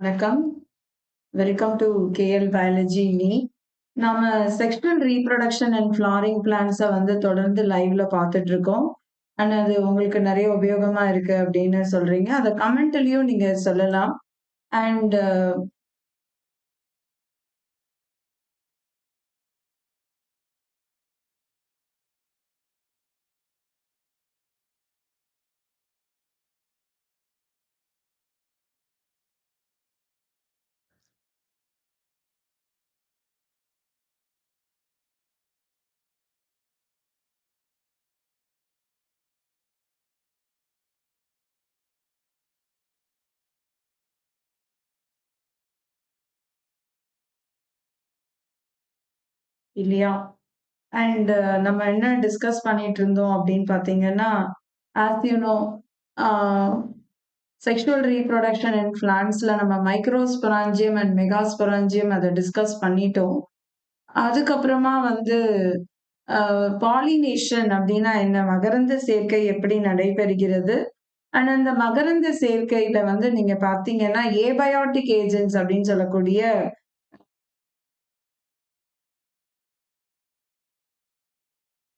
வணக்கம். Welcome to KL biology me. நாம sexual reproduction and flowering பிளான்ஸை வந்து தொடர்ந்து லைவ்ல பார்த்துட்டு இருக்கோம். அண்ட் அது உங்களுக்கு நிறைய உபயோகமா இருக்கு அப்படின்னு சொல்றீங்க. அதை கமெண்ட்லயும் நீங்க சொல்லலாம். அண்ட் இல்லையா? அண்ட் uh, நம்ம என்ன டிஸ்கஸ் பண்ணிட்டு இருந்தோம் அப்படின்னு பார்த்தீங்கன்னா, as you know sexual reproduction in பிளான்ட்ஸ்ல நம்ம மைக்ரோஸ்பராஞ்சியம் அண்ட் மெகாஸ்பொராஞ்சியம் அதை டிஸ்கஸ் பண்ணிட்டோம். அதுக்கப்புறமா வந்து uh, பாலினேஷன் அப்படின்னா என்ன? மகரந்த சேர்க்கை எப்படி நடைபெறுகிறது? அண்ட் அந்த மகரந்த சேர்க்கையில வந்து நீங்க பார்த்தீங்கன்னா, ஏபயாட்டிக் ஏஜென்ட்ஸ் அப்படின்னு சொல்லக்கூடிய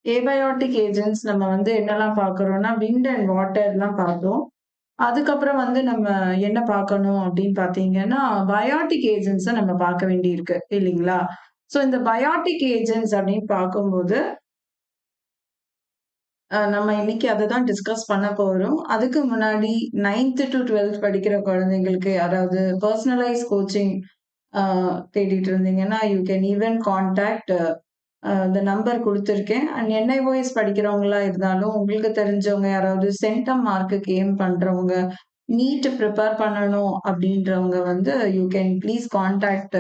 ஏபயோட்டிக் ஏஜென்ட்ஸ் நம்ம வந்து என்னெல்லாம் பார்க்குறோம்னா, விண்ட் அண்ட் வாட்டர்லாம் பார்த்தோம். அதுக்கப்புறம் வந்து நம்ம என்ன பார்க்கணும் அப்படின்னு பார்த்தீங்கன்னா, பயாட்டிக் ஏஜென்ட்ஸை நம்ம பார்க்க வேண்டியிருக்கு இல்லைங்களா? ஸோ இந்த பயாட்டிக் ஏஜென்ட்ஸ் அப்படின்னு பார்க்கும்போது நம்ம இன்னைக்கு அதை தான் டிஸ்கஸ் பண்ண போகிறோம் அதுக்கு முன்னாடி நைன்த்து டு டுவெல்த் படிக்கிற குழந்தைங்களுக்கு யாராவது பர்சனலைஸ் கோச்சிங் தேடிட்டு இருந்தீங்கன்னா, யூ கேன் ஈவன் கான்டாக்ட் இந்த நம்பர் கொடுத்துருக்கேன் அண்ட் என்ஐஓஎஸ் படிக்கிறவங்களா இருந்தாலும், உங்களுக்கு தெரிஞ்சவங்க யாராவது சென்டம் மார்க்குக்கு எய்ம் பண்றவங்க, நீட் ப்ரிப்பேர் பண்ணணும் அப்படின்றவங்க வந்து யூ கேன் ப்ளீஸ் காண்டாக்ட்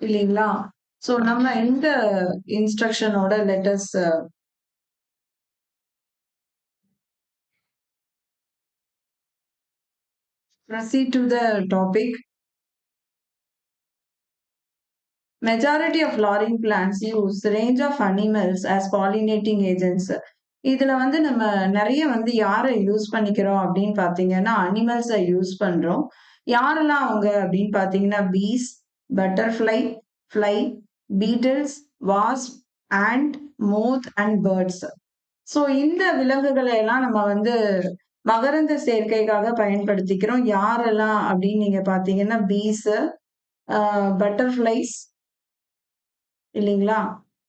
இல்லைங்களா ஸோ நம்ம இந்த இன்ஸ்ட்ரக்ஷனோட letters proceed proceed to the topic. Majority of flowering plants use range of animals as pollinating agents இதுல வந்து நம்ம நிறைய வந்து யாரை யூஸ் பண்ணிக்கிறோம் அப்படின்னு பார்த்தீங்கன்னா, அனிமல்ஸை யூஸ் பண்றோம். யாரெல்லாம் அவங்க அப்படின்னு பார்த்தீங்கன்னா, bees, butterfly, fly, beetles, wasp, and moth and birds. So இந்த விலங்குகளை எல்லாம் நம்ம வந்து மகரந்த சேர்க்கைக்காக பயன்படுத்திக்கிறோம். யாரெல்லாம் அப்படின்னு நீங்க பார்த்தீங்கன்னா, பீஸு, பட்டர்ஃப்ளைஸ் இல்லைங்களா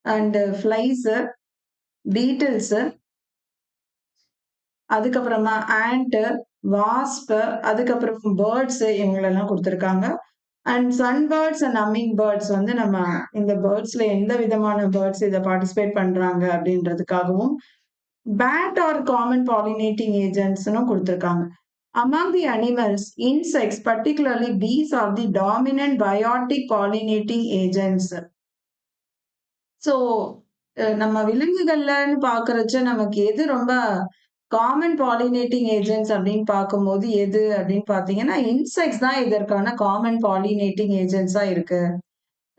அண்ட் ஃப்ளைஸு, பீட்டில்ஸு அதுக்கப்புறமா ஆண்ட்டு, வாஸ்பு, அதுக்கப்புறம் பேர்ட்ஸு இவங்களெல்லாம் குடுத்துருக்காங்க. And sun birds and humming birds வந்து நம்ம இந்த பேர்ட்ஸ்ல எந்த விதமான பேர்ட்ஸ் இத பார்ட்டிசிபேட் பண்றாங்க அப்படின்றதுக்காகவும், பேட் ஆர் காமன் பாலினேட்டிங் ஏஜென்ட்ஸ்னும் குடுத்துருக்காங்க. Among the animals insects particularly bees are the dominant biotic pollinating agents so uh நம்ம விலங்குகள்லன்னு பார்க்குறச்ச நமக்கு எது ரொம்ப காமன் பாலினேட்டிங் ஏஜென்ட்ஸ் அப்படின்னு பார்க்கும்போது எது அப்படின்னு பார்த்தீங்கன்னா, இன்செக்ட்ஸ் தான் இதற்கான காமன் பாலினேட்டிங் ஏஜென்ட்ஸா இருக்கு.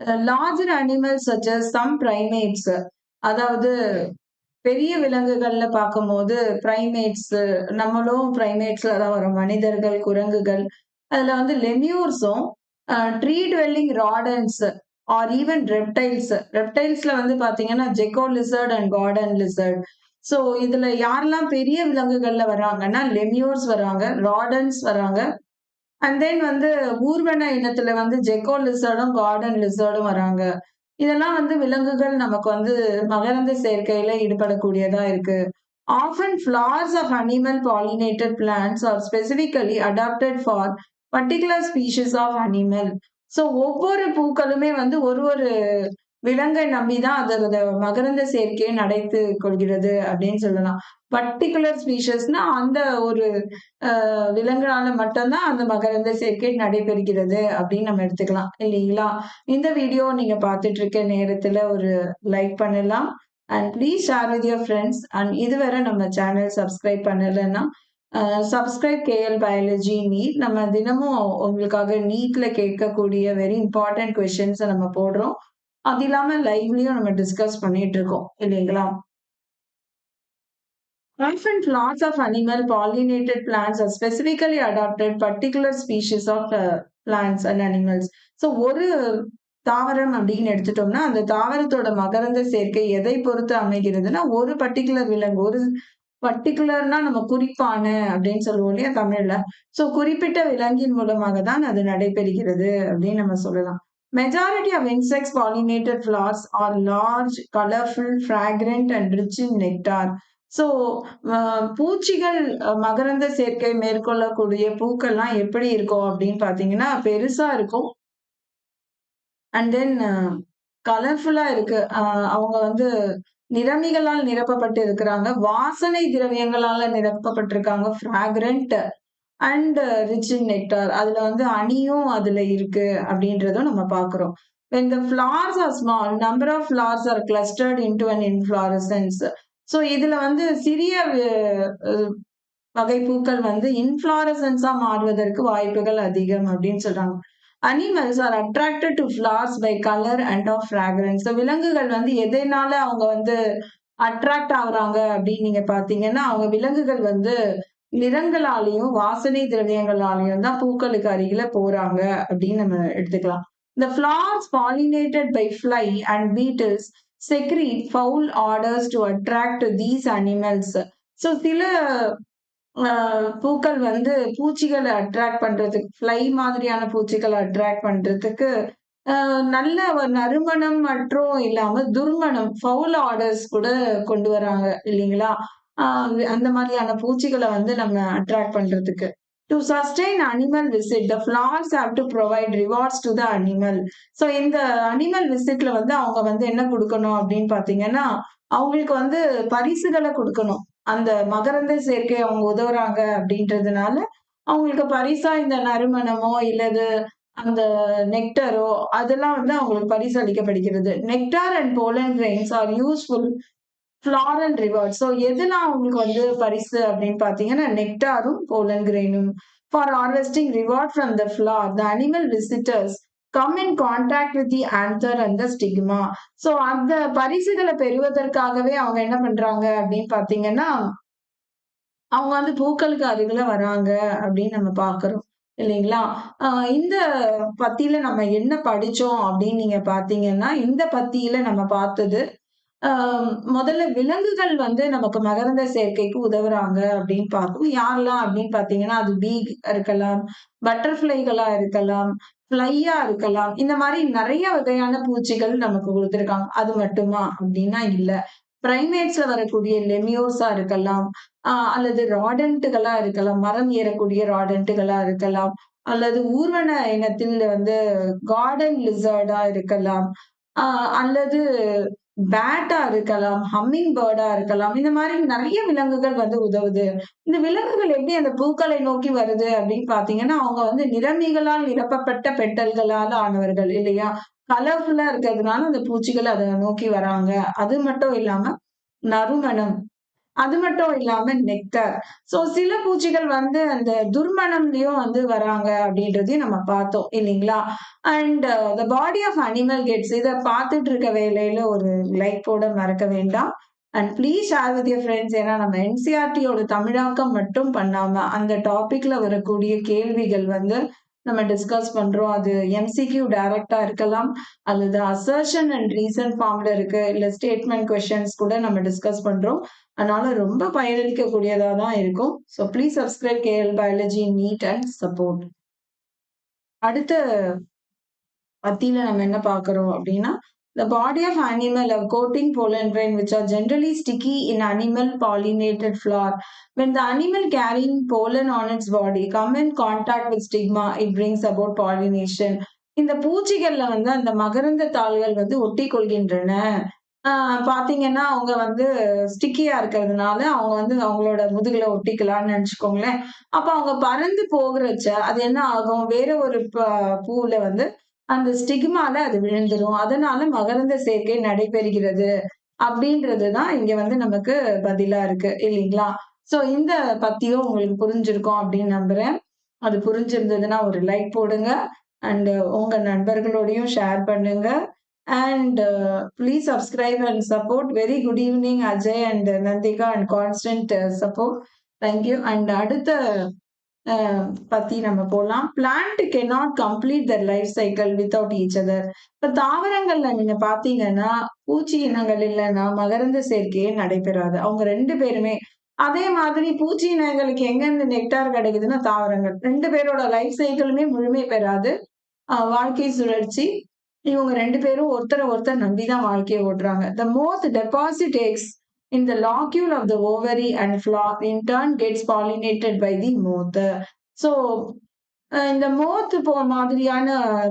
அ larger animals such as some primates அதாவது பெரிய விலங்குகள்ல பார்க்கும்போது ப்ரைமேட்ஸ் நம்மளும் ப்ரைமேட்ஸ்ல தான் வரும். மனிதர்கள், குரங்குகள். அதுல வந்து லெமியூர்ஸும் அ tree dwelling rodents or even reptiles. ரெப்டைல்ஸ்ல வந்து பாத்தீங்கன்னா gecko lizard and garden lizard. So இதுல யாரெல்லாம் பெரிய விலங்குகள்ல வராங்கன்னா, லெமியோர்ஸ் வராங்க, ராடன்ஸ் வராங்க. அண்ட் தென் வந்து ஊர்வன இனத்துல வந்து ஜெக்கோ லிசர்டும், கார்டன் லிசர்டும் வராங்க. இதெல்லாம் வந்து விலங்குகள் நமக்கு வந்து மகரந்த சேர்க்கையில ஈடுபடக்கூடியதா இருக்கு. Often flowers of animal pollinated plants are specifically adapted for particular species of animal so ஒவ்வொரு பூக்களுமே வந்து ஒரு ஒரு விலங்கை நம்பிதான் அதோட மகரந்த சேர்க்கையை நடைத்து கொள்கிறது அப்படின்னு சொல்லலாம். பர்ட்டிகுலர் ஸ்பீஷஸ்னா அந்த ஒரு விலங்குனால மட்டும் தான் அந்த மகரந்த சேர்க்கை நடைபெறுகிறது அப்படின்னு நம்ம எடுத்துக்கலாம். இல்லீங்களா? இந்த வீடியோ நீங்க பார்த்துட்டு இருக்க நேரத்துல ஒரு லைக் பண்ணலாம். And please share with your friends and இதுவரை நம்ம சேனல் சப்ஸ்கிரைப் பண்ணலன்னா, சப்ஸ்கிரைப் கேஎல் பயாலஜி நீட். நம்ம தினமும் உங்களுக்காக நீட்ல கேட்கக்கூடிய வெரி இம்பார்ட்டன்ட் கொஸ்டின்ஸ நம்ம போடுறோம். அது இல்லாம லைவ்லயும் நம்ம டிஸ்கஸ் பண்ணிட்டு இருக்கோம். இல்லைங்களா? Often and of animal pollinated plants are specifically adapted particular species of uh, plants and animals. So ஒரு தாவரம் அப்படின்னு எடுத்துட்டோம்னா அந்த தாவரத்தோட மகரந்த சேர்க்கை எதை பொறுத்து அமைகிறதுனா ஒரு பர்டிகுலர் விலங்கு ஒரு பர்டிகுலர்னா நம்ம குறிப்பான அப்படின்னு சொல்லுவோம் இல்லையா தமிழ்ல. சோ குறிப்பிட்ட விலங்கின் மூலமாக தான் அது நடைபெறுகிறது அப்படின்னு நம்ம சொல்லலாம். Majority of insects pollinated flowers are large colourful fragrant and rich in nectar so பூச்சிகள் மகரந்த சேர்க்கை மேற்கொள்ளக்கூடிய பூக்கள்லாம் எப்படி இருக்கும் அப்படின்னு பாத்தீங்கன்னா பெருசா இருக்கும். அண்ட் தென் கலர்ஃபுல்லா இருக்கு. அவங்க வந்து நிறமிகளால் நிரப்பப்பட்டு இருக்கிறாங்க வாசனை திரவியங்களால நிரப்பப்பட்டிருக்காங்க. Fragrant and rich in nectar அதுல வந்து அணியும் அதுல இருக்கு அப்படின்றதும் நம்ம பாக்குறோம் when the flowers are small number of flowers are clustered into an inflorescence. So இதுல வந்து சிறிய வகை பூக்கள் வந்து இன்ஃபிளாரசன்ஸா மாறுவதற்கு வாய்ப்புகள் அதிகம் அப்படின்னு சொல்றாங்க. Animals are attracted to flowers by colour and of fragrance விலங்குகள் வந்து எதனால அவங்க வந்து அட்ராக்ட் ஆகுறாங்க அப்படின்னு நீங்க பாத்தீங்கன்னா அவங்க விலங்குகள் வந்து நிறங்களாலையும் வாசனை திரவியங்களாலையும் தான் பூக்களுக்கு அருகில போறாங்க அப்படின்னு நம்ம எடுத்துக்கலாம். இந்த flowers pollinated by fly and beetles secrete foul odours to attract these animals so சில பூக்கள் வந்து பூச்சிகளை அட்ராக்ட் பண்றதுக்கு ஃப்ளை மாதிரியான பூச்சிகளை அட்ராக்ட் பண்றதுக்கு நல்ல ஒரு நறுமணம் மற்றும் இல்லாம துர்மணம் ஃபவுல் ஆர்டர்ஸ் கூட கொண்டு வராங்க இல்லைங்களா? அந்த மாதிரியான பூச்சிகளை வந்து நம்ம அட்ராக்ட் பண்றதுக்கு. To sustain animal visit the flowers have to provide rewards to the animal so இந்த அனிமல் விசிட்ல வந்து அவங்க வந்து என்ன கொடுக்கணும் அப்படின்னு பாத்தீங்கன்னா அவங்களுக்கு வந்து பரிசுகளை கொடுக்கணும். அந்த மகரந்த சேர்க்கை அவங்க உதவுறாங்க அப்படின்றதுனால அவங்களுக்கு பரிசா இந்த நறுமணமோ இல்லது அந்த நெக்டரோ அதெல்லாம் வந்து அவங்களுக்கு பரிசு அளிக்கப்படுகிறது. Nectar and pollen grains are useful floral reward so எதெல்லாம் அவங்களுக்கு வந்து பரிசு அப்படின்னு பார்த்தீங்கன்னா நெக்டாரும் pollen கிரெயினும் for harvesting reward from the flower the animal visitors come in contact with the anther and the stigma so அந்த பரிசுகளை பெறுவதற்காகவே அவங்க என்ன பண்றாங்க அப்படின்னு பாத்தீங்கன்னா அவங்க வந்து பூக்களுக்கு அருகில வராங்க அப்படின்னு நம்ம பாக்குறோம் இல்லைங்களா? ஆஹ் இந்த பத்தியில நம்ம என்ன படிச்சோம் அப்படின்னு நீங்க பாத்தீங்கன்னா இந்த பத்தியில நம்ம பார்த்தது முதல்ல விலங்குகள் வந்து நமக்கு மகரந்த சேர்க்கைக்கு உதவுறாங்க அப்படின்னு பார்க்கும். யாரெல்லாம் அப்படின்னு பாத்தீங்கன்னா அது பீ இருக்கலாம் பட்டர்ஃபிளைகளா இருக்கலாம் ஃப்ளையா இருக்கலாம். இந்த மாதிரி நிறைய வகையான பூச்சிகள் நமக்கு கொடுத்துருக்காங்க. அது மட்டுமா? அப்படின்னா இல்ல. பிரைமேட்ஸ்ல வரக்கூடிய லெமியோர்ஸா இருக்கலாம். ஆஹ் அல்லது ராடன்ட்டுகளா இருக்கலாம். மரம் ஏறக்கூடிய ராடன்ட்டுகளா இருக்கலாம். அல்லது ஊர்வன இனத்தில் வந்து கார்டன் லிசர்டா இருக்கலாம். ஆஹ் அல்லது பேட்டா இருக்கலாம் ஹம்மிங் பேர்டா இருக்கலாம் இந்த மாதிரி நிறைய விலங்குகள் வந்து உதவுது. இந்த விலங்குகள் எப்படி அந்த பூக்களை நோக்கி வருது அப்படின்னு பாத்தீங்கன்னா அவங்க வந்து நிறமிகளால் நிரப்பப்பட்ட பெட்டல்களால் ஆனவர்கள் இல்லையா? கலர்ஃபுல்லா இருக்கிறதுனால அந்த பூச்சிகள் அதை நோக்கி வராங்க. அது மட்டும் இல்லாம நறுமணம் அது மட்டும் இல்லாம நெக்டர் சோ சில பூச்சிகள் வந்து அந்த துர்மணம்லயும் வந்து வராங்க அப்படின்றதையும் நம்ம பார்த்தோம் இல்லைங்களா? And the body of animal gets இதை பார்த்துட்டு இருக்க வேலையில ஒரு லைக் போட மறக்க வேண்டாம். And please share with your friends ஏன்னா நம்ம என்சிஆர்டியோட தமிழாக்கம் மட்டும் பண்ணாம அந்த டாபிக்ல வரக்கூடிய கேள்விகள் வந்து நம்ம டிஸ்கஸ் பண்றோம். அது எம்சிக்யூ டைரக்டா இருக்கலாம். அல்லது அசர்ஷன் அண்ட் ரீசன் ஃபார்ம்ல இருக்கு. இல்ல ஸ்டேட்மெண்ட் கொஸ்டின்ஸ் கூட நம்ம டிஸ்கஸ் பண்றோம். அதனால ரொம்ப பயனளிக்கக்கூடியதா தான் இருக்கும். So please subscribe KL biology NEET and support அடுத்த பத்தியில நம்ம என்ன பார்க்கறோம் அப்படின்னா the body of animal have coating pollen grain which are generally sticky in animal pollinated flower when the animal carrying pollen on its body come in contact with stigma it brings about pollination இந்த பூச்சிகள்ல வந்து அந்த மகரந்த தாள்கள் வந்து ஒட்டி கொள்கின்றன ஆஹ் பாத்தீங்கன்னா அவங்க வந்து ஸ்டிக்கியா இருக்கிறதுனால அவங்க வந்து அவங்களோட முதுகுல ஒட்டிக்கலாம்னு நினைச்சுக்கோங்களேன் அப்ப அவங்க பறந்து போகிறச்ச அது என்ன ஆகும் வேற ஒரு ப- வந்து அந்த ஸ்டிக்மால அது விழுந்துரும். அதனால மகரந்த சேர்க்கை நடைபெறுகிறது அப்படின்றதுதான் இங்க வந்து நமக்கு பதிலா இருக்கு இல்லைங்களா? சோ இந்த பத்தியும் உங்களுக்கு புரிஞ்சிருக்கும் அப்படின்னு நம்புறேன். அது புரிஞ்சிருந்ததுன்னா ஒரு லைக் போடுங்க அண்ட் உங்க நண்பர்களோடையும் ஷேர் பண்ணுங்க. And please subscribe and support very good evening Ajay and Nandika and constant support thank you and அடுத்த பத்தி நம்ம போலாம். Plant cannot complete their life cycle without each other இப்ப தாவரங்கள்ல நீங்க பாத்தீங்கன்னா பூச்சி இனங்கள் இல்லைன்னா மகரந்த சேர்க்கையே நடைபெறாது. அவங்க ரெண்டு பேருமே. அதே மாதிரி பூச்சி இனங்களுக்கு எங்க இருந்து நெக்டார் கிடைக்குதுன்னா தாவரங்கள். ரெண்டு பேரோட லைஃப் சைக்கிளுமே முழுமை பெறாது. வாழ்க்கை சுழற்சி. இவங்க ரெண்டு பேரும் ஒருத்தரை ஒருத்தர் நம்பிதான் வாழ்க்கையை ஓட்டுறாங்க. The moth deposit eggs in the locule of the ovary and flower in turn gets pollinated by the moth. So uh, இந்த மோத் போ மாதிரியான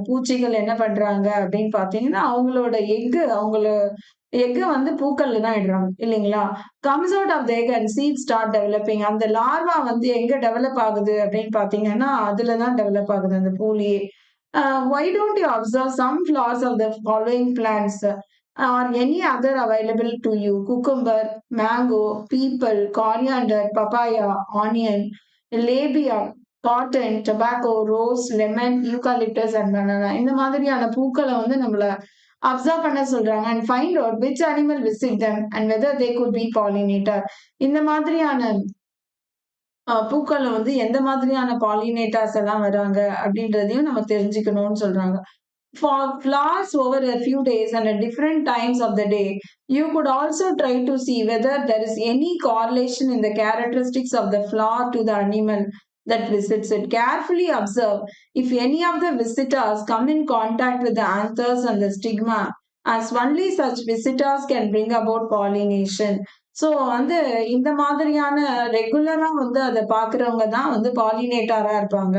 பூச்சிகள் என்ன பண்றாங்க அப்படின்னு பாத்தீங்கன்னா அவங்களோட எக்கு அவங்கள எக்கு வந்து பூக்கள்ல தான் இடுறாங்க இல்லைங்களா? Comes out of the egg and seed start developing அந்த லார்வா வந்து எங்க டெவலப் ஆகுது அப்படின்னு பாத்தீங்கன்னா அதுல தான் டெவலப் ஆகுது அந்த பூலியே why don't you observe some flowers of the following plants or any other available to you cucumber mango peepal coriander papaya onion lobia cotton tobacco rose lemon eucalyptus and banana இந்த மாதிரியான பூக்களை வந்து நம்மள observe பண்ண சொல்றாங்க and find out which animal visit them and whether they could be pollinator இந்த மாதிரியான பூக்களை வந்து எந்த மாதிரியான பாலினேட்டர்ஸ் எல்லாம் வராங்க அப்படின்றதையும் நம்ம தெரிஞ்சுக்கணும்னு சொல்றாங்க. For flowers over a few days and at different times of the day, you could also try to see whether there is any correlation in the characteristics of the flower to the animal that visits it. Carefully observe if any of the visitors come in contact with the anthers and the stigma, as only such visitors can bring about pollination. So வந்து இந்த மாதிரியான ரெகுலரா வந்து அதை பாக்குறவங்க தான் வந்து பாலினேட்டரா இருப்பாங்க.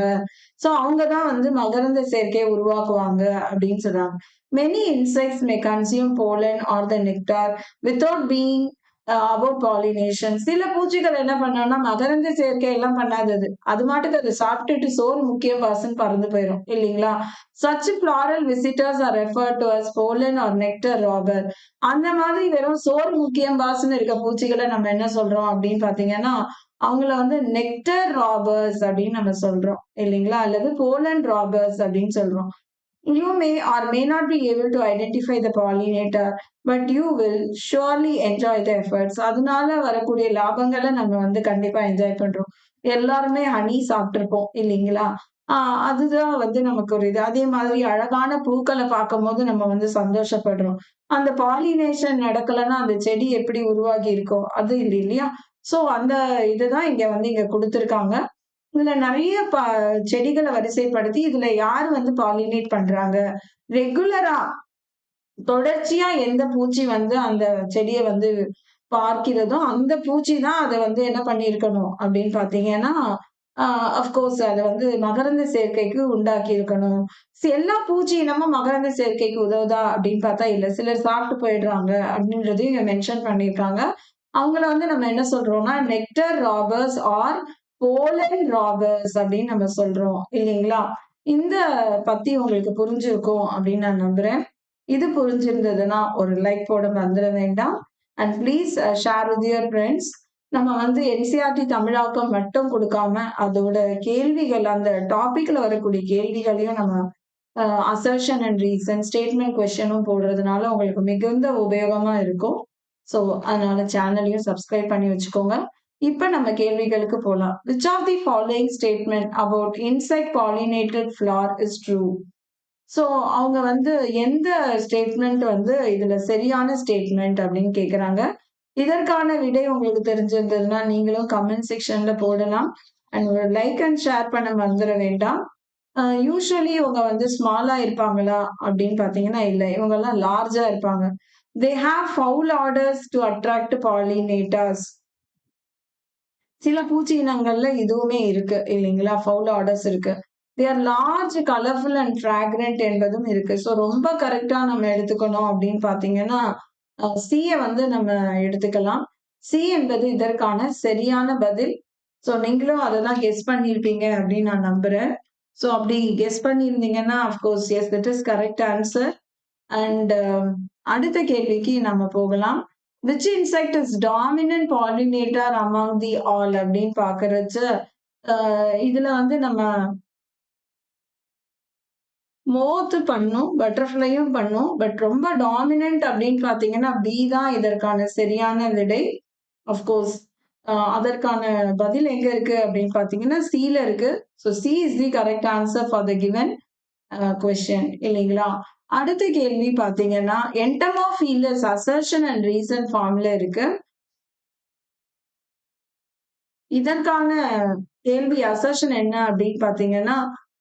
ஸோ அவங்க தான் வந்து மகரந்த சேர்க்கையை உருவாக்குவாங்க அப்படின்னு சொல்றாங்க. Many insects may consume pollen or the nectar without being about pollination சில பூச்சிகள் என்ன பண்ணோம்னா மகரந்த சேர்க்கை எல்லாம் பண்ணாதது. அது மாட்டுக்கு அது சாப்பிட்டுட்டு சோறு முக்கியம் பாசன் பறந்து போயிடும் இல்லைங்களா? Such floral visitors are refer to as pollen or nectar robber அந்த மாதிரி வெறும் சோறு முக்கியம் பாசன் இருக்க பூச்சிகளை நம்ம என்ன சொல்றோம் அப்படின்னு பாத்தீங்கன்னா அவங்கள வந்து நெக்டர் ராபர்ஸ் அப்படின்னு நம்ம சொல்றோம். இல்லைங்களா? அல்லது போலன் ராபர்ஸ் அப்படின்னு சொல்றோம். You may or may not be able to identify the pollinator but you will surely enjoy the efforts. அதனால வரக்கூடிய லாபங்களை நம்ம வந்து கண்டிப்பா என்ஜாய் பண்றோம். எல்லாருமே ஹனி சாப்பிட்டிருப்போம் இல்லைங்களா? ஆஹ் அதுதான் வந்து நமக்கு ஒரு இது. அதே மாதிரி அழகான பூக்களை பார்க்கும் போது நம்ம வந்து சந்தோஷப்படுறோம். அந்த பாலினேஷன் நடக்கலன்னா அந்த செடி எப்படி உருவாகி இருக்கோ அது இல்லை இல்லையா? சோ அந்த இதுதான் இங்க வந்து இங்க கொடுத்துருக்காங்க. இதுல நிறைய ப செடிகளை வரிசைப்படுத்தி இதுல யார் வந்து பாலினேட் பண்றாங்க? ரெகுலரா தொடர்ச்சியா எந்த பூச்சி வந்து அந்த செடியை வந்து பார்க்கிறதோ அந்த பூச்சி தான் அதை வந்து என்ன பண்ணியிருக்கணும் அப்படின்னு பாத்தீங்கன்னா அஃப்கோர்ஸ் அதை வந்து மகரந்த சேர்க்கைக்கு உண்டாக்கி இருக்கணும் சி- எல்லா பூச்சி இனமும் மகரந்த சேர்க்கைக்கு உதவுதா அப்படின்னு பார்த்தா இல்ல சிலர் சாப்பிட்டு போயிடுறாங்க அப்படின்றதையும் இங்க மென்ஷன் பண்ணியிருக்காங்க. அவங்கள வந்து நம்ம என்ன சொல்றோம்னா nectar robbers are pollen robbers அப்படின்னு நம்ம சொல்றோம் இல்லைங்களா? இந்த பத்தி உங்களுக்கு புரிஞ்சிருக்கும் அப்படின்னு நான் நம்புறேன். இது புரிஞ்சிருந்ததுன்னா ஒரு லைக் போட மறந்துட வேண்டாம். And please share with your friends நம்ம வந்து என்சிஆர்டி தமிழாக்கம் மட்டும் கொடுக்காம அதோட கேள்விகள் அந்த டாபிக்ல வரக்கூடிய கேள்விகளையும் நம்ம அசர்ஷன் அண்ட் ரீசன் ஸ்டேட்மெண்ட் கொஸ்டினும் போடுறதுனால உங்களுக்கு மிகுந்த உபயோகமா இருக்கும். ஸோ அதனால சேனலையும் சப்ஸ்கிரைப் பண்ணி வச்சுக்கோங்க. இப்ப நம்ம கேள்விகளுக்கு போலாம். Which of the following statement about insect pollinated flower is true so அவங்க வந்து எந்த ஸ்டேட்மெண்ட் வந்து இதுல சரியான ஸ்டேட்மெண்ட் அப்படின்னு கேட்குறாங்க இதற்கான விடை உங்களுக்கு தெரிஞ்சிருந்ததுன்னா நீங்களும் கமெண்ட் செக்ஷன்ல போடலாம். அண்ட் ஒரு லைக் அண்ட் ஷேர் பண்ண வந்துட வேண்டாம். யூஸ்வலி இவங்க வந்து ஸ்மாலா இருப்பாங்களா அப்படின்னு பாத்தீங்கன்னா இல்லை. இவங்க எல்லாம் லார்ஜா இருப்பாங்க. They have foul odours to attract pollinators சில பூச்சி இனங்கள்ல இதுவுமே இருக்கு இல்லைங்களா? ஃபவுல் ஆர்டர்ஸ் இருக்கு. They're large colourful and fragrant என்பதும் இருக்கு. ஸோ ரொம்ப கரெக்டா நம்ம எடுத்துக்கணும் அப்படின்னு பாத்தீங்கன்னா சியை வந்து நம்ம எடுத்துக்கலாம். சி என்பது இதற்கான சரியான பதில். ஸோ நீங்களும் அதை தான் கெஸ் பண்ணியிருப்பீங்க அப்படின்னு நான் நம்புறேன். ஸோ அப்படி கெஸ் பண்ணியிருந்தீங்கன்னா of course yes that is correct answer and அடுத்த கேள்விக்கு நம்ம போகலாம். Which insect is dominant pollinator among the all அப்படின்னு பாக்குறச்சு இதுல வந்து நம்ம மோத் பண்ணும் பட்டர்ஃப்ளையும் பண்ணும் பட் ரொம்ப டாமினன்ட் அப்படின்னு பார்த்தீங்கன்னா பி தான் இதற்கான சரியான விடை. அஃப்கோர்ஸ் அதற்கான பதில் எங்க இருக்கு அப்படின்னு பார்த்தீங்கன்னா சில இருக்கு. So C is the correct answer for the given question இல்லைங்களா? அடுத்த கேள்வி பார்த்தீங்கன்னா entomophilous flowers assertion and reason ஃபார்ம்ல இருக்கு. இதற்கான கேள்வி அசர்ஷன் என்ன அப்படின்னு பார்த்தீங்கன்னா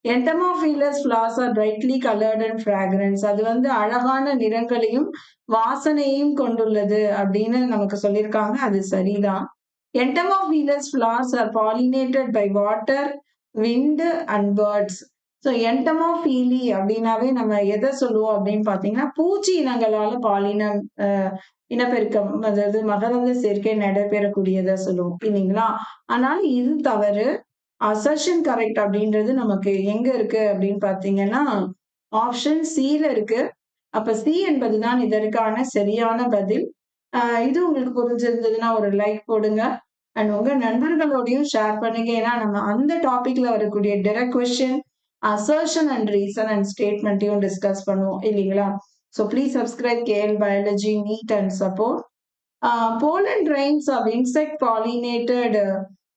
entomophilous flowers are brightly coloured and fragrance அது வந்து அழகான நிறங்களையும் வாசனையும் கொண்டுள்ளது அப்படின்னு நமக்கு சொல்லியிருக்காங்க. அது சரிதான். Entomophilous flowers are pollinated by water wind and birds so entomophily அப்படின்னாவே நம்ம எதை சொல்லுவோம் அப்படின்னு பார்த்தீங்கன்னா பூச்சி இனங்களால பாலினம் இனப்பெருக்கம் அதாவது மகரந்த சேர்க்கை நடைபெறக்கூடியதை சொல்லுவோம். இல்லைங்களா? அதனால இது தவறு. அசர்ஷன் கரெக்ட் அப்படின்றது நமக்கு எங்க இருக்கு அப்படின்னு பார்த்தீங்கன்னா ஆப்ஷன் சில இருக்கு. அப்ப சி என்பதுதான் இதற்கான சரியான பதில். இது உங்களுக்கு புரிஞ்சிருந்ததுன்னா ஒரு லைக் போடுங்க. அண்ட் உங்க நண்பர்களோடையும் ஷேர் பண்ணுங்க. ஏன்னா நம்ம அந்த டாபிக்ல வரக்கூடிய direct question assertion and reason and ஸ்டேட்மெண்ட்டையும் discuss பண்ணுவோம் இல்லைங்களா? So please subscribe KL biology NEET and support pollen grains of insect pollinated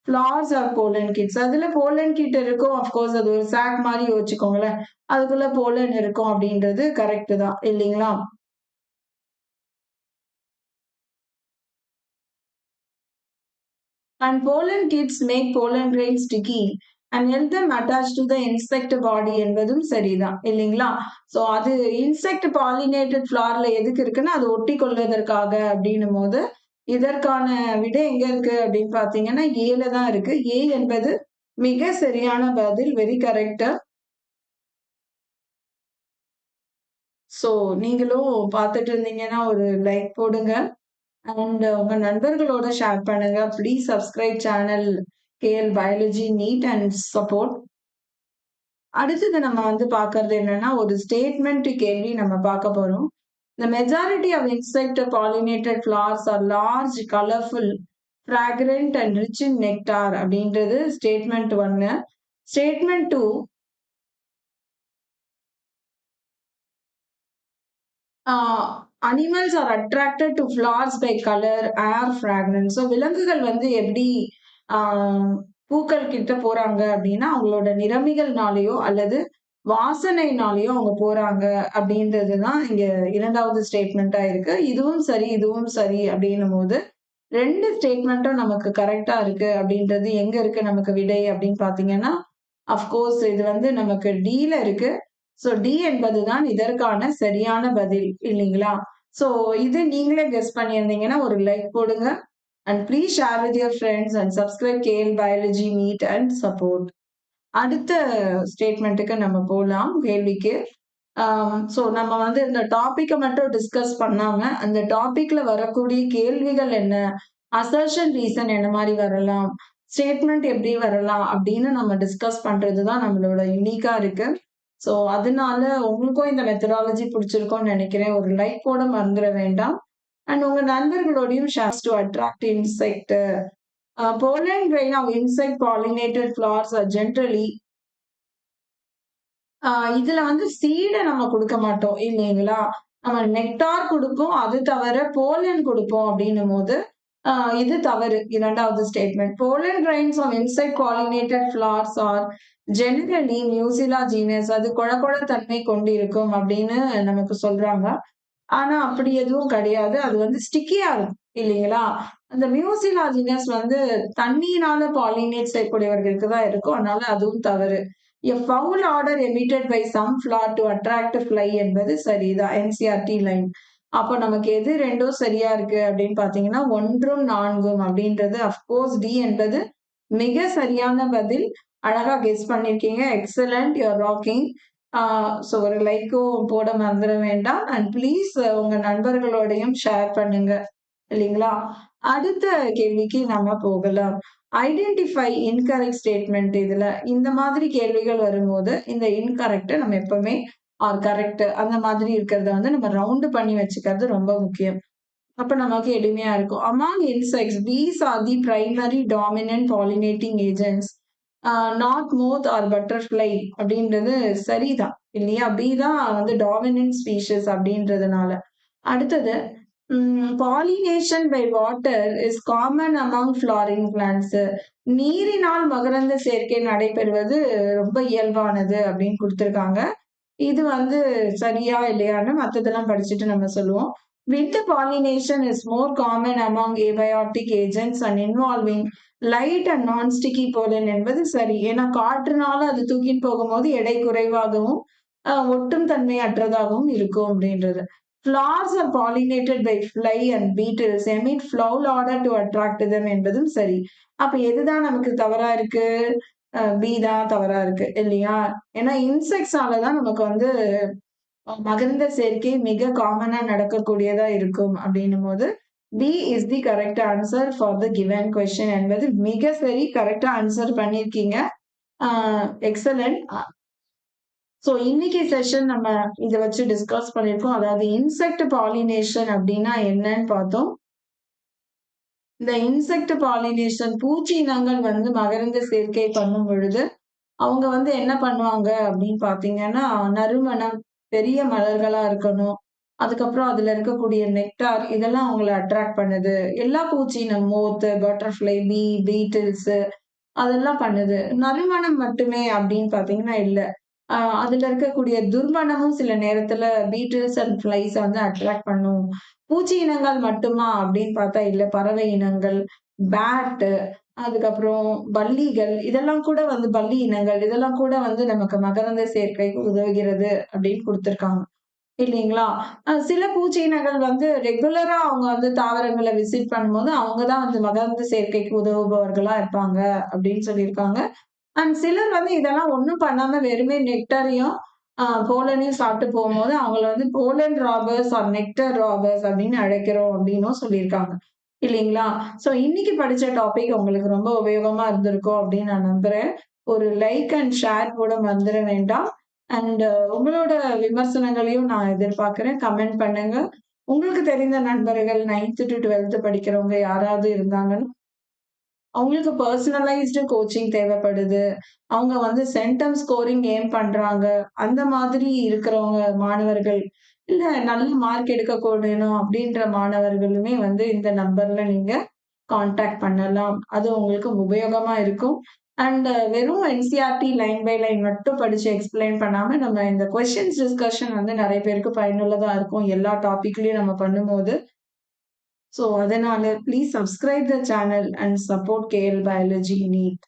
flowers are pollen kits அதுல போலன் கிட் இருக்கும். அஃப்கோர்ஸ் அது ஒரு சாக் மாதிரி யோசிச்சுக்கோங்களேன். அதுக்குள்ள போலன் இருக்கும் அப்படின்றது கரெக்ட் தான் இல்லைங்களா? And pollen kits make pollen grain sticky and help them attach to the insect body என்பதும் சரிதான் இல்லைங்களா? ஸோ அது இன்செக்ட் பாலினேட்டட் ஃபிளார்ல எதுக்கு இருக்குன்னா அது ஒட்டி கொள்வதற்காக அப்படின்னும் போது இதற்கான விடை எங்க இருக்கு அப்படின்னு பாத்தீங்கன்னா ஏல தான் இருக்கு. ஏ என்பது மிக சரியான பதில் வெரி கரெக்ட் ஸோ நீங்களும் பார்த்துட்டு இருந்தீங்கன்னா ஒரு லைக் போடுங்க. அண்ட் உங்க நண்பர்களோட ஷேர் பண்ணுங்க. Please subscribe channel KL biology NEET and support அடுத்தது நம்ம வந்து பார்க்கறது என்னன்னா ஒரு ஸ்டேட்மெண்ட் கேள்வி நம்ம பார்க்க போறோம். The majority of insect pollinated flowers are large, colorful, fragrant and rich in nectar அப்படின்றது ஸ்டேட்மெண்ட் ஒன்று statement two animals are attracted to flowers by colour or fragrance so விலங்குகள் வந்து எப்படி பூக்கள் கிட்ட போறாங்க அப்படின்னா அவங்களோட நிறமிகள்னாலேயோ அல்லது வாசனைனாலேயோ அவங்க போறாங்க அப்படின்றது தான் இங்க இரண்டாவது ஸ்டேட்மெண்ட்டா இருக்கு. இதுவும் சரி இதுவும் சரி அப்படின்னும் போது ரெண்டு ஸ்டேட்மெண்ட்டும் நமக்கு கரெக்டா இருக்கு அப்படின்றது எங்க இருக்கு நமக்கு விடை அப்படின்னு பாத்தீங்கன்னா அஃப்கோர்ஸ் இது வந்து நமக்கு டீல இருக்கு. ஸோ டி என்பது தான் இதற்கான சரியான பதில் இல்லைங்களா? ஸோ இது நீங்களே கெஸ் பண்ணியிருந்தீங்கன்னா ஒரு லைக் போடுங்க. And please share with your friends and subscribe KL biology Meet and support அடுத்த ஸ்டேட்மெண்ட்டுக்கு நம்ம போகலாம் கேள்விக்கு. ஸோ நம்ம வந்து இந்த டாப்பிக்கை மட்டும் டிஸ்கஸ் பண்ணாமல் அந்த டாப்பிக்கில் வரக்கூடிய கேள்விகள் என்ன? அசர்ஷன் ரீசன் என்ன மாதிரி வரலாம்? ஸ்டேட்மெண்ட் எப்படி வரலாம்? அப்படின்னு நம்ம டிஸ்கஸ் பண்ணுறது தான் நம்மளோட யூனிக்காக இருக்குது ஸோ அதனால உங்களுக்கும் இந்த மெத்தடாலஜி பிடிச்சிருக்கோம்னு நினைக்கிறேன். ஒரு லைக் போட மறந்துட வேண்டாம். அண்ட் உங்க நண்பர்களோடையும் shares to attract insect pollen grain of insect pollinated pollinated are generally இதுல வந்து சீடை நம்ம கொடுக்க மாட்டோம் இல்லைங்களா? நம்ம நெக்டார் கொடுப்போம் அது தவிர போலன் கொடுப்போம் அப்படின்னும் போது இது தவறு இரண்டாவது statement pollen grains of insect pollinated flowers are generally நியூசிலா ஜீனஸ் அது குழ குழ தன்மை கொண்டிருக்கும் அப்படின்னு நமக்கு சொல்றாங்க. ஆனா அப்படி எதுவும் கிடையாது. அது வந்து ஸ்டிக்கியா இருக்கும் இல்லைங்களா? அந்த மியூசிலாஜினஸ் வந்து தண்ணியினால பாலினேட் செய்யக்கூடியவர்களுக்கு தான் இருக்கும். அதனால அதுவும் தவறு. A foul odour emitted by some flower to attract fly என்பது சரிதான். என்சிஆர்டி லைன் அப்போ நமக்கு எது ரெண்டும் சரியா இருக்கு அப்படின்னு பாத்தீங்கன்னா ஒன்றும் நான்கும் அப்படின்றது அஃப்கோர்ஸ் டி என்பது மிக சரியான பதில். அழகா கெஸ் பண்ணிருக்கீங்க. எக்ஸலண்ட் யுவர் ராக்கிங் ஸோ ஒரு லைக்கும் போட மறந்துட வேண்டாம். அண்ட் ப்ளீஸ் உங்க நண்பர்களோடையும் ஷேர் பண்ணுங்க. இல்லைங்களா? அடுத்த கேள்விக்கு நம்ம போகலாம். ஐடென்டிஃபை இன்கரெக்ட் ஸ்டேட்மெண்ட் இதுல. இந்த மாதிரி கேள்விகள் வரும்போது இந்த இன்கரெக்ட் நம்ம எப்பவுமே ஆர் கரெக்ட் அந்த மாதிரி இருக்கிறத வந்து நம்ம ரவுண்டு பண்ணி வச்சுக்கிறது ரொம்ப முக்கியம். அப்ப நமக்கு எளிமையா இருக்கும். Among insects bees are the primary dominant pollinating agents not moth or butterfly அப்படின்றது சரிதான் இல்லையா? பி தான் வந்து டாமினன்ட் ஸ்பீஷஸ் அப்படின்றதுனால. அடுத்தது pollination by water is common among flowering plants நீரினால் மகரந்த சேர்க்கை நடைபெறுவது ரொம்ப இயல்பானது அப்படின்னு கொடுத்துருக்காங்க. இது வந்து சரியா இல்லையான்னு மற்றதெல்லாம் படிச்சுட்டு நம்ம சொல்லுவோம். Wind pollination is more common among abiotic agents and involving light and non sticky pollen என்பது சரி. ஏன்னா காற்றுனால அது தூக்கிட்டு போகும்போது எடை குறைவாகவும் ஒட்டும் தன்மை அற்றதாகவும் இருக்கும் அப்படின்றது. Flowers are pollinated by fly and beetles emit foul odour to attract them என்பதும் சரி. அப்ப எதுதான் நமக்கு தவறா இருக்கு? பி தான் தவறா இருக்கு இல்லையா? ஏன்னா இன்செக்ட்ஸால தான் நமக்கு வந்து மகர்ந்த சேர்க்கை மிக காமனா நடக்கக்கூடியதா இருக்கும் அப்படின்னும் போது B is the correct answer for the given question என்பது மிக சரி கரெக்டா ஆன்சர் பண்ணியிருக்கீங்க. எக்ஸலண்ட் ஸோ இன்னைக்கு செஷன் நம்ம இதை வச்சு டிஸ்கஸ் பண்ணியிருக்கோம். அதாவது இன்செக்ட் பாலினேஷன் அப்படின்னா என்னன்னு பார்த்தோம். இந்த இன்செக்ட் பாலினேஷன் பூச்சி இனங்கள் வந்து மகரந்த சேர்க்கை பண்ணும் பொழுது அவங்க வந்து என்ன பண்ணுவாங்க அப்படின்னு பார்த்தீங்கன்னா நறுமணம் பெரிய மலர்களா இருக்கணும். அதுக்கப்புறம் அதுல இருக்கக்கூடிய நெக்டார் இதெல்லாம் அவங்களை அட்ராக்ட் பண்ணுது. எல்லா பூச்சினம் மோத்து பட்டர்ஃப்ளை பீ பீட்டில்ஸ் அதெல்லாம் பண்ணுது. நறுமணம் மட்டுமே அப்படின்னு பாத்தீங்கன்னா இல்ல. அதுல இருக்கக்கூடிய துர்மணமும் சில நேரத்துல பீட்டில்ஸ் அண்ட் ஃபிளைஸ் வந்து அட்ராக்ட் பண்ணும். பூச்சி இனங்கள் மட்டுமா அப்படின்னு பார்த்தா இல்ல. பறவை இனங்கள் பேட்டு அதுக்கப்புறம் பல்லிகள் இதெல்லாம் கூட வந்து பல்லி இனங்கள் இதெல்லாம் கூட வந்து நமக்கு மகரந்த சேர்க்கைக்கு உதவுகிறது அப்படின்னு கொடுத்துருக்காங்க. இல்லைங்களா? சில பூச்சி இனங்கள் வந்து ரெகுலரா அவங்க வந்து தாவரங்களை விசிட் பண்ணும்போது அவங்கதான் வந்து மகரந்த சேர்க்கைக்கு உதவுபவர்களா இருப்பாங்க அப்படின்னு சொல்லியிருக்காங்க. அண்ட் சிலர் வந்து இதெல்லாம் ஒண்ணும் பண்ணாம வெறுமே நெக்டரையும் போலனையும் சாப்பிட்டு போகும்போது அவங்கள வந்து pollen robbers are nectar robbers அப்படின்னு அழைக்கிறோம் அப்படின்னும் சொல்லியிருக்காங்க. இல்லைங்களா? ஸோ இன்னைக்கு படிச்ச டாபிக் உங்களுக்கு ரொம்ப உபயோகமா இருந்திருக்கும் அப்படின்னு நான் நம்புறேன். ஒரு லைக் அண்ட் ஷேர் கூட வந்துட வேண்டாம். அண்ட் uh, உங்களோட விமர்சனங்களையும் நான் எதிர்பார்க்குறேன். கமெண்ட் பண்ணுங்க. உங்களுக்கு தெரிந்த நண்பர்கள் நைன்த்து டு டுவெல்த் படிக்கிறவங்க யாராவது இருந்தாங்கன்னு. அவங்களுக்கு பர்சனலைஸ்டு கோச்சிங் தேவைப்படுது. அவங்க வந்து சென்டம் ஸ்கோரிங் ஏம் பண்றாங்க. அந்த மாதிரி இருக்கிறவங்க மாணவர்கள் இல்ல நல்ல மார்க் எடுக்கக்கூடணும் அப்படின்ற மாணவர்களுமே வந்து இந்த நம்பர்ல நீங்க காண்டாக்ட் பண்ணலாம். அது உங்களுக்கு உபயோகமா இருக்கும். அண்ட் வெறும் என்சிஆர்டி லைன் பை லைன் மட்டும் படிச்சு எக்ஸ்பிளைன் பண்ணாம நம்ம இந்த கொஸ்டின்ஸ் டிஸ்கஷன் வந்து நிறைய பேருக்கு பயனுள்ளதா இருக்கும். எல்லா டாபிக்லயும் நம்ம பண்ணும்போது. ஸோ அதனால please subscribe the channel and support KL biology NEET